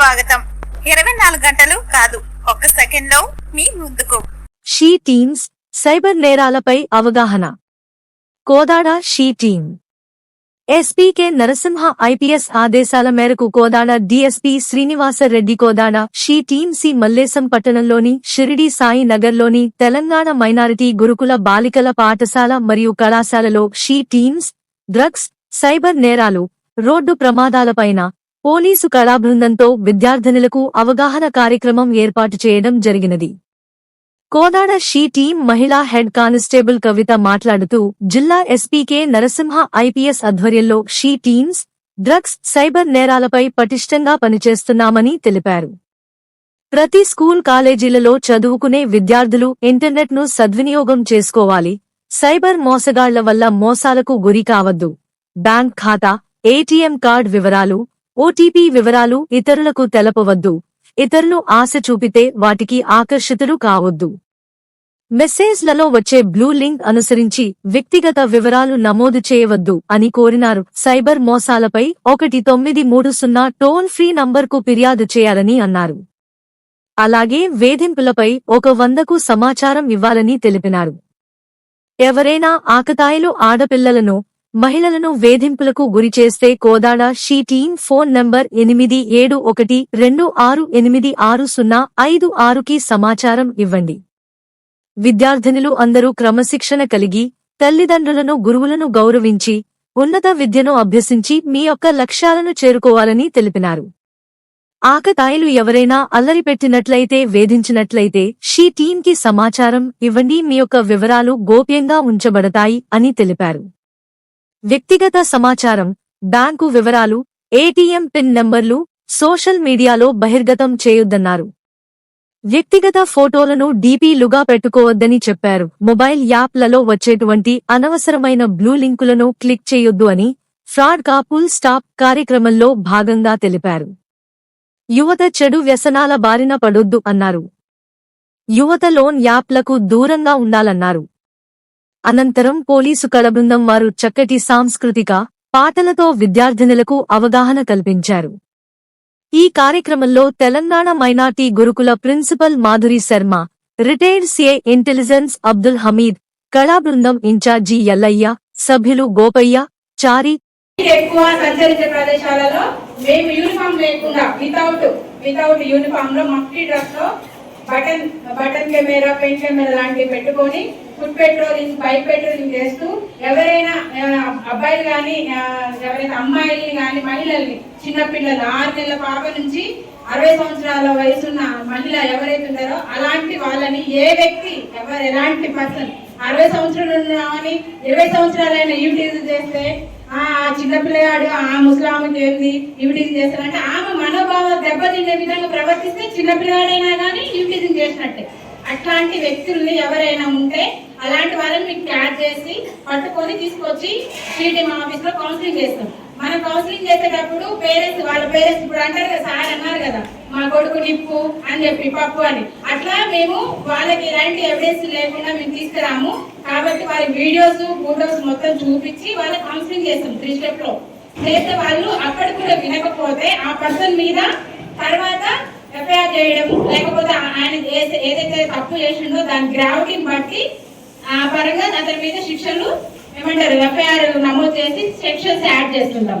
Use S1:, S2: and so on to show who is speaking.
S1: స్వాగతం. ఇరవై నాలుగు గంటలు కాదు ఒక్క సెకండ్లో మీ ముందుకు.
S2: షీ టీమ్స్ సైబర్ నేరాలపై అవగాహన. Kodad she team. SP K Narasimha IPS ఆదేశాల మేరకు Kodad DSP Srinivasa Reddy Kodad she team C Mallesham పట్టణంలోని షిరిడి సాయి నగర్లోని తెలంగాణ మైనారిటీ గురుకుల బాలికల పాఠశాల మరియు కళాశాలలో షీ టీమ్స్ డ్రగ్స్ సైబర్ నేరాలు రోడ్డు ప్రమాదాలపైన పోలీసు కళాబృందంతో విద్యార్థినులకు అవగాహన కార్యక్రమం ఏర్పాటు చేయడం జరిగినది. కోదాడ షీ టీం మహిళా హెడ్ కానిస్టేబుల్ కవిత మాట్లాడుతూ జిల్లా ఎస్పీకే నరసింహ ఐపీఎస్ ఆధ్వర్యంలో షీ టీమ్స్ డ్రగ్స్ సైబర్ నేరాలపై పటిష్టంగా పనిచేస్తున్నామని తెలిపారు. ప్రతి స్కూల్ కాలేజీలలో చదువుకునే విద్యార్థులు ఇంటర్నెట్ను సద్వినియోగం చేసుకోవాలి. సైబర్ మోసగాళ్ళ వల్ల మోసాలకు గురి కావద్దు. బ్యాంక్ ఖాతా ఏటీఎం కార్డ్ వివరాలు ఓటీపీ వివరాలు ఇతరులకు తెలపవద్దు. ఇతరులు ఆశ చూపితే వాటికి ఆకర్షితులు కావద్దు. మెసేజ్లలో వచ్చే బ్లూ లింక్ అనుసరించి వ్యక్తిగత వివరాలు నమోదు చేయవద్దు అని కోరినారు. సైబర్ మోసాలపై ఒకటి తొమ్మిది మూడు సున్నా టోల్ ఫ్రీ నంబర్కు ఫిర్యాదు చేయాలని అన్నారు. అలాగే వేధింపులపై ఒక వందకు సమాచారం ఇవ్వాలని తెలిపినారు. ఎవరైనా ఆకతాయిలు ఆడపిల్లలను మహిళలను వేధింపులకు గురిచేస్తే Kodad she team team phone number ఎనిమిది ఏడు ఒకటి రెండు ఆరు ఎనిమిది ఆరు సున్నా ఐదు ఆరుకి సమాచారం ఇవ్వండి. విద్యార్థినులు అందరూ క్రమశిక్షణ కలిగి తల్లిదండ్రులను గురువులను గౌరవించి ఉన్నత విద్యను అభ్యసించి మీ యొక్క లక్ష్యాలను చేరుకోవాలని తెలిపినారు. ఆకతాయిలు ఎవరైనా అల్లరి పెట్టినట్లయితే వేధించినట్లయితే షీ టీంకి సమాచారం ఇవ్వండి మీ యొక్క వివరాలు గోప్యంగా ఉంచబడతాయి అని తెలిపారు. వ్యక్తిగత సమాచారం బ్యాంకు వివరాలు ఏటీఎం పిన్ నంబర్లు సోషల్ మీడియాలో బహిర్గతం చేయొద్దన్నారు. వ్యక్తిగత ఫోటోలను డీపీలుగా పెట్టుకోవద్దని చెప్పారు. మొబైల్ యాప్లలో వచ్చేటువంటి అనవసరమైన బ్లూ లింకులను క్లిక్ చేయొద్దు అని ఫ్రాడ్ కాపుల్ స్టాప్ కార్యక్రమంలో భాగంగా తెలిపారు. యువత చెడు వ్యసనాల బారిన పడొద్దు అన్నారు. యువత లోన్ యాప్లకు దూరంగా ఉండాలన్నారు. అనంతరం పోలీసు కళబృందం వారు చక్కటి సాంస్కృతిక పాటలతో విద్యార్థినులకు అవగాహన కల్పించారు. ఈ కార్యక్రమంలో తెలంగాణ మైనార్టీ గురుకుల principal Madhuri Sharma retired CI intelligence Abdul Hameed కళాబృందం incharge Ellaiah సభ్యులు గోపయ్య చారి.
S3: ఎక్కువ సంచరించే ప్రదేశాలలో మేము యూనిఫామ్ లేకుండా వితౌట్ వితౌట్ యూనిఫామ్లో మఫ్టీ డ్రెస్లో button button camera pen camera లాంటివి పెట్టుకొని ఫుడ్ పెట్రోలింగ్ బైక్ పెట్రోలింగ్ చేస్తూ ఎవరైనా అబ్బాయిలు కానీ ఎవరైనా అమ్మాయిల్ని కానీ మహిళల్ని చిన్నపిల్లలు ఆరు నెలల పాప నుంచి అరవై సంవత్సరాల వయసున్న మహిళ ఎవరైతే ఉన్నారో అలాంటి వాళ్ళని ఏ వ్యక్తి ఎవరు ఎలాంటి పర్సన్ అరవై సంవత్సరాలు ఉన్నామని ఇరవై సంవత్సరాలైన యూటీజ్ చేస్తే ఆ చిన్నపిల్లగాడు ఆ ముసలామెకి ఏంది యూటీజింగ్ చేస్తారంటే ఆమె మనోభావం దెబ్బతిండే విధంగా ప్రవర్తిస్తే చిన్నపిల్లగాడైనా కానీ యూటీజింగ్ చేసినట్టే. అట్లాంటి వ్యక్తుల్ని ఎవరైనా ఉంటే అలాంటి వాళ్ళని మీకు క్యాచ్ చేసి పట్టుకొని తీసుకొచ్చి టీటీఎం ఆఫీస్లో కౌన్సిలింగ్ చేస్తాం. మనం కౌన్సిలింగ్ చేసేటప్పుడు పేరెంట్స్ వాళ్ళ పేరెంట్స్ ఇప్పుడు అంటారు కదా సార్ అన్నారు కదా మా కొడుకు నిప్పు అని చెప్పి పప్పు అని. అట్లా మేము వాళ్ళకి ఎలాంటి ఎవిడెన్స్ లేకుండా మేము తీసుకురాము. కాబట్టి వారి వీడియోస్ ఫోటోస్ మొత్తం చూపించి వాళ్ళ కౌన్సిలింగ్ చేస్తాం త్రీ స్టెప్లో. చేస్తే వాళ్ళు అప్పటి కూడా వినకపోతే ఆ పర్సన్ మీద తర్వాత ఎఫ్ఐఆర్ చేయడం లేకపోతే ఆయన ఏదైతే- తప్పు చేసిండో దాని గ్రావిటీని బట్టి ఆ పరంగా అతని మీద శిక్షలు ఏమంటారు ఎఫ్ఐఆర్ నమోదు చేసి సెక్షన్స్ యాడ్ చేస్తుంటాం.